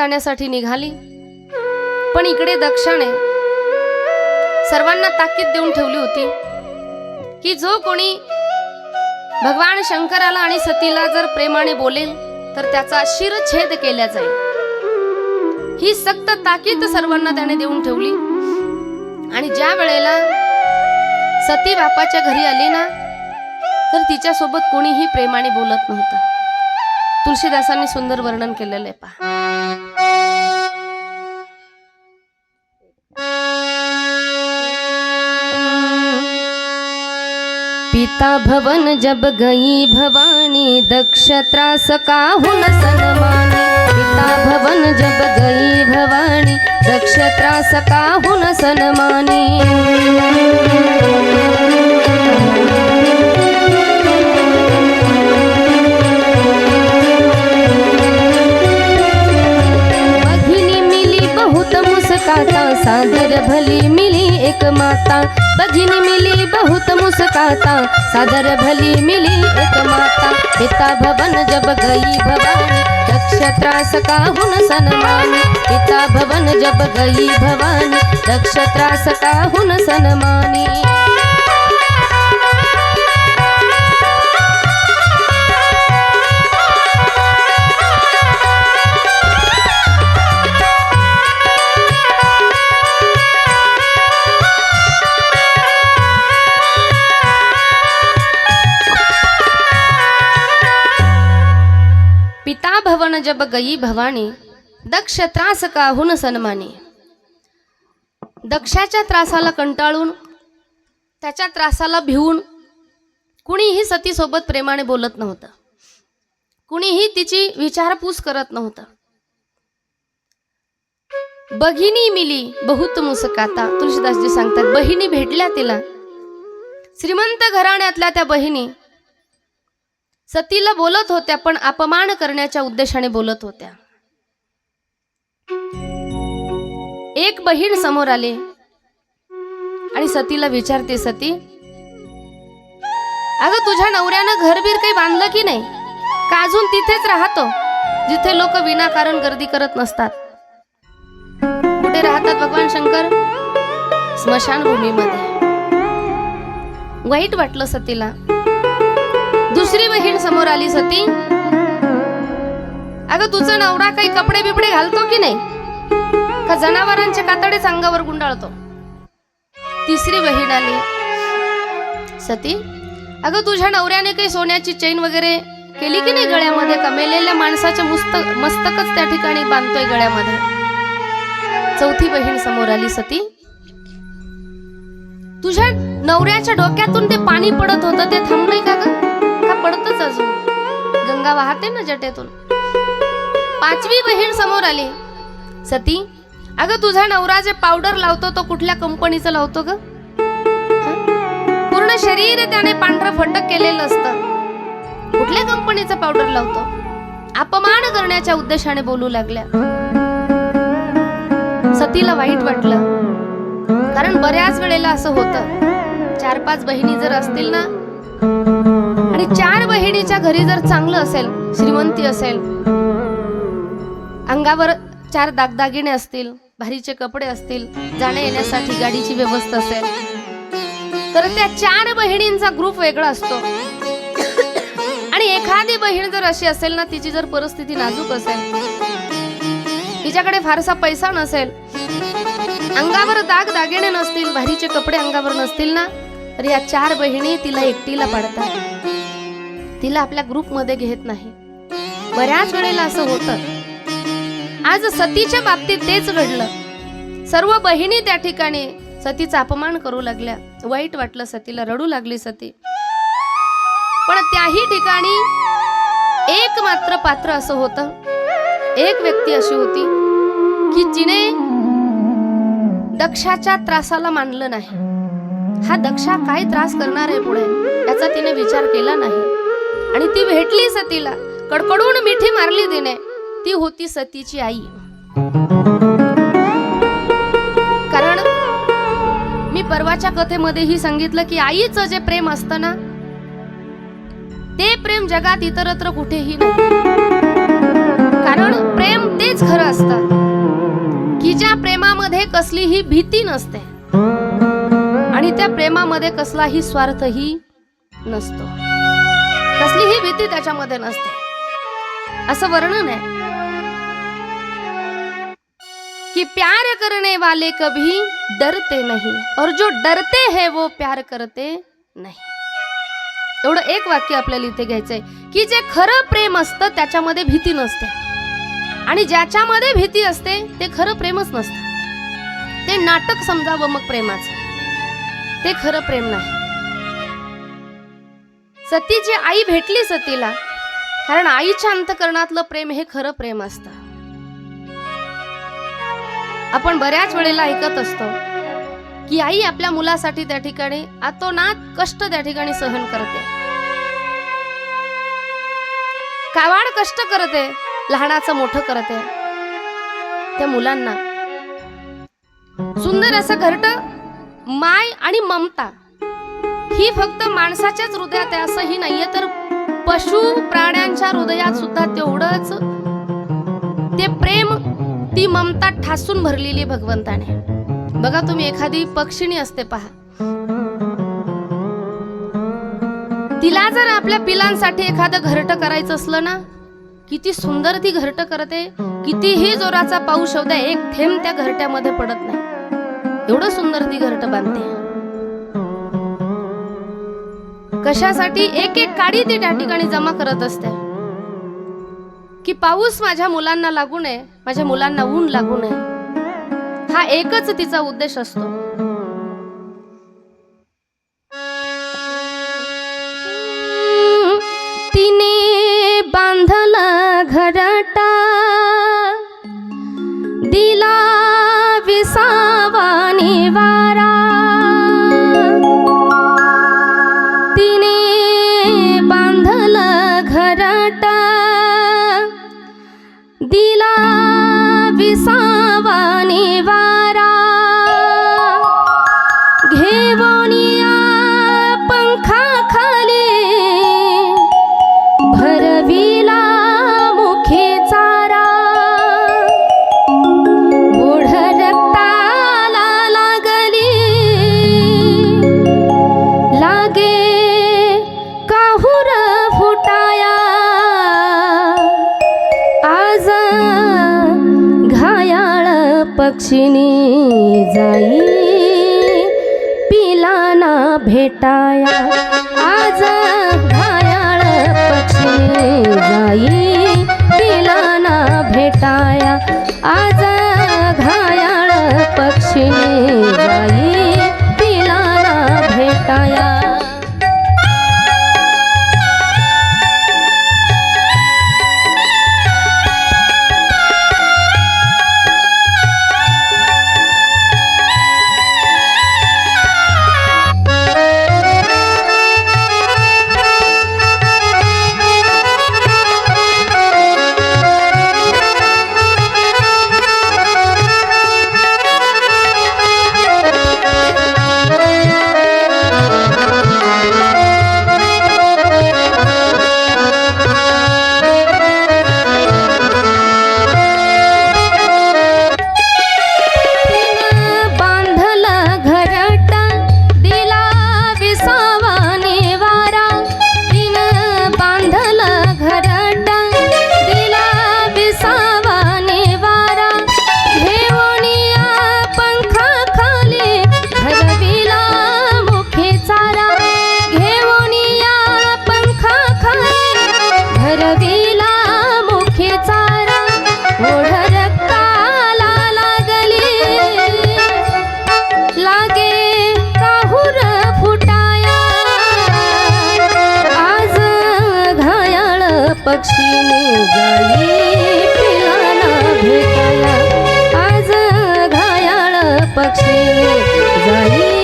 जाण्यासाठी निघाली. पण इकडे दक्षाने सर्वांना ताकीद देऊन ठेवली होती की जो कोणी भगवान शंकराला आणि सतीला जर प्रेमाने बोलेल तर त्याचा शिरछेद केला जाईल. ही सक्त ताकीद सर्वांना त्याने देऊन ठेवली. आणि ज्या वेळेला सती बापाच्या घरी आली ना तर तिच्यासोबत कोणीही प्रेमाने बोलत नव्हतं. तुलसीदासांनी सुंदर वर्णन केलेलं आहे पहा. पिता भवन जब गई भवानी दक्ष त्रास काहुन सनमानी। पिता भवन जब गई भवानी दक्ष त्रास काहुन सनमानी। मिली बहुत मुस्काता सादर भली मिली एक माता। बघिनी मिली बहुत मुस्काता सादर भली मिली एक माता। पिता भवन जब गई भवानी नक्षत्रास काहुन सनमानी। पिता भवन जब गई भवानी नक्षत्रास काहुन सनमानी। जब गई भवानी दक्ष त्रास काहून सन्मानी? दक्षाच्या त्रासाला कंटाळून त्याच्या त्रासाला भिवून कुणीही सतीसोबत प्रेमाने बोलत नव्हतं. कुणीही तिची विचारपूस करत नव्हतं. बहिणी मिली बहुत मुसकाता तुलसीदासजी सांगतात. बहिणी भेटल्या तिला. श्रीमंत घराण्यातल्या त्या बहिणी सतीला बोलत होत्या पण अपमान करण्याच्या उद्देशाने बोलत होत्या. एक बहीण समोर आली. आणि सतीला विचारते सती अगं तुझ्या नवऱ्यानं घरबीर काही बांधलं की नाही? का अजून तिथेच राहतो जिथे लोक विनाकारण गर्दी करत नसतात? कुठे राहतात भगवान शंकर? स्मशानभूमीमध्ये. वाईट वाटलं सतीला. दुसरी बहीण समोर आली सती अगं तुझा नवरा काही कपडे बिपडे घालतो की नाही? का जनावरांचे कातडेच अंगावर गुंडाळतो? तिसरी बहीण आली. सती अगं तुझ्या नवऱ्याने काही सोन्याची चैन वगैरे केली की नाही गळ्यामध्ये? कमेलेल्या माणसाच्या माणसाचे मुस्तक मस्तकच त्या ठिकाणी बांधतोय गळ्यामध्ये? चौथी बहीण समोर आली सती. तुझ्या नवऱ्याच्या डोक्यातून ते पाणी पडत होतं ते थांबलंय का ग? पडतच अजून. गंगा वाहते ना जटेतून. पाचवी बहीण समोर आली. सती अगं तुझा नवरा जे पावडर लावतो तो कुठल्या कंपनीचं लावतो ग? पूर्ण शरीर त्याने पांढरं फटक केलेलं असतं. कुठल्या कंपनीचं पावडर लावतो? अपमान करण्याच्या उद्देशाने बोलू लागल्या. सतीला वाईट वाटलं. कारण बऱ्याच वेळेला असं होतं. चार पाच बहिणी जर असतील ना चार घरी जर चांगलं असेल श्रीमंती असेल अंगावर चार दागदागिने असतील भारीचे कपडे असतील जाण्या येण्यासाठी गाडीची व्यवस्था असेल तर त्या चार बहिणींचा ग्रुप वेगळा असतो. आणि एखादी बहीण जर अशी असेल ना तिची जर परिस्थिती नाजूक असेल तिच्याकडे फारसा पैसा नसेल अंगावर दाग दागिने नसतील भारीचे कपडे अंगावर नसतील ना तर या चार बहिणी तिला एकटीला पाडतात. तिला आपल्या ग्रुपमध्ये घेत नाही. बऱ्याच वेळेला असं होतं. आज सतीच्या बाबतीत तेच घडलं. सर्व बहिणी त्या ठिकाणी सतीचा अपमान करू लागल्या. वाईट वाटलं सतीला रडू लागली सती. पण त्याही ठिकाणी एक मात्र पात्र असं होतं. एक व्यक्ती अशी होती की जिने दक्षाच्या त्रासाला मानलं नाही. हा दक्षा काय त्रास करणार आहे पुढे? याचा तिने विचार केला नाही. आणि ती भेटली सतीला. कडकडून मिठी मारली तिने. ती होती सतीची आई. कारण मी परवाच्या कथेमध्येही सांगितलं की आईचं जे प्रेम असतं ना ते प्रेम जगात इतरत्र कुठेही नाही. कारण प्रेम तेच खरं असतं कसलीही भीती नसते आणि त्या प्रेमामध्ये कसलाही स्वार्थही नसतो. कसलीही भीती त्याच्यामध्ये नसते. असं वर्णन आहे. कि प्यार करने वाले कभी डरते नाही. और जो डरते है वो प्यार करते नाही. एवढं एक वाक्य आपल्याला इथे घ्यायचंय की जे खरं प्रेम असतं त्याच्यामध्ये भीती नसते. आणि ज्याच्यामध्ये भीती असते ते खरं प्रेमच नसतं. ते नाटक समजावं मग प्रेमाचं. ते खरं प्रेम नाही. सतीची आई भेटली सतीला. कारण आईच्या अंतकरणातलं प्रेम हे खरं प्रेम असतं. आपण बऱ्याच वेळेला ऐकत असतो की आई आपल्या मुलासाठी त्या ठिकाणी आतोनात कष्ट त्या ठिकाणी सहन करते. कावाड कष्ट करते लहानाचं मोठं करते. त्या मुलांना सुंदर असं घरट माय आणि ममता ही फक्त माणसाच्याच हृदयात आहे असंही नाहीये. तर पशु प्राण्यांच्या हृदयात सुद्धा तेवढंच ते प्रेम ती ममता ठासून भरलेली भगवंताने. बघा तुम्ही एखादी पक्षिणी असते पहा. तिला जर आपल्या पिलांसाठी एखादं घरट करायचं असलं ना किती सुंदर ती घरट करते. कितीही जोराचा पाऊस होऊ एक थेंब त्या घरट्यामध्ये पडत नाही. एवढं सुंदर ती घरट बांधते. कशासाठी एक एक काडी ती त्या ठिकाणी जमा करत असते? की पाऊस माझ्या मुलांना लागू नये माझ्या मुलांना ऊन लागू नये? हा एकच तिचा उद्देश असतो. पक्षिणी जाई पिलाना भेटाया. आज घायाळ पक्षिणी जाई पिलाना भेटाया. आज जाई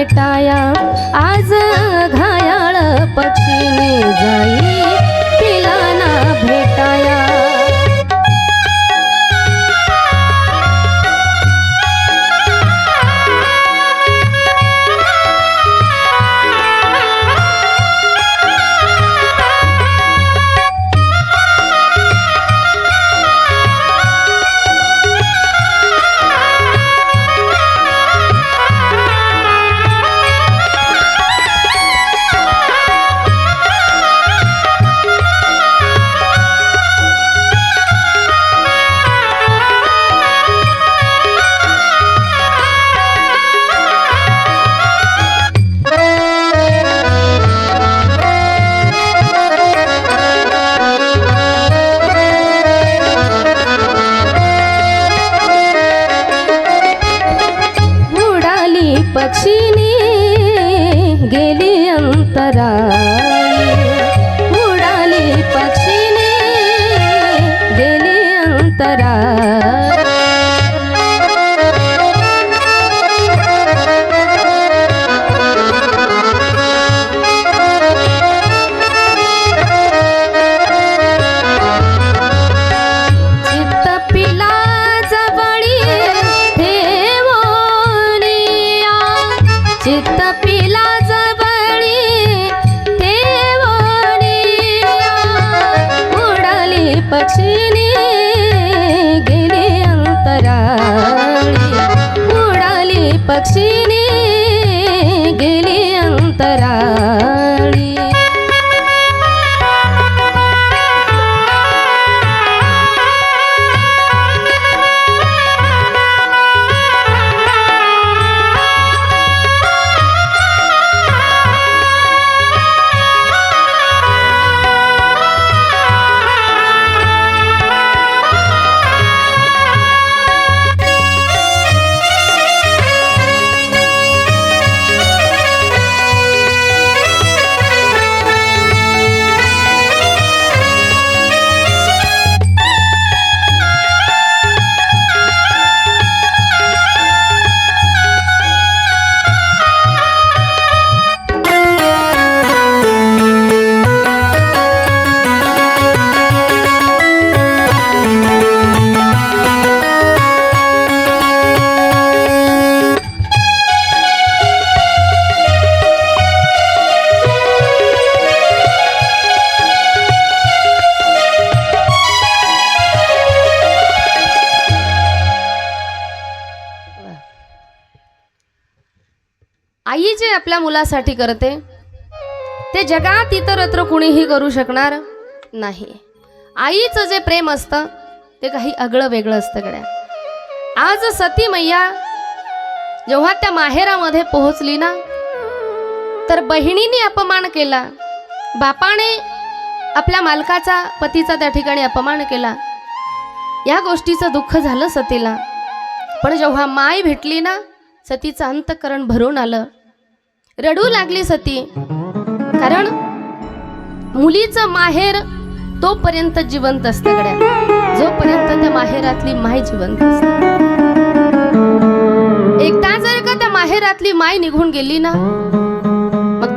भेटाया आज घायाळ पक्षीने जाई. अंतराळी उडाली पक्षीने गेले अंतराळी चित्त पिला उडाली आई जे आपल्या मुलासाठी करते ते जगात इतरत्र कुणीही करू शकणार नाही. आईचं जे प्रेम असतं ते काही आगळं वेगळं असतं गड्या. आज सती मैया जेव्हा त्या माहेरामध्ये पोहोचली ना तर बहिणीने अपमान केला. बापाने आपल्या मालकाचा पतीचा त्या ठिकाणी अपमान केला. या गोष्टीचं दुःख झालं सतीला. पण जेव्हा माय भेटली ना सतीचं अंतकरण भरून आलं. रडू लागली सती. कारण मुलीचं माहेर तोपर्यंत जिवंत असतं गड्या. जोपर्यंत त्या माहेरातली माय जिवंत असते. एकदा जर का त्या माहेरातली माय निघून गेली ना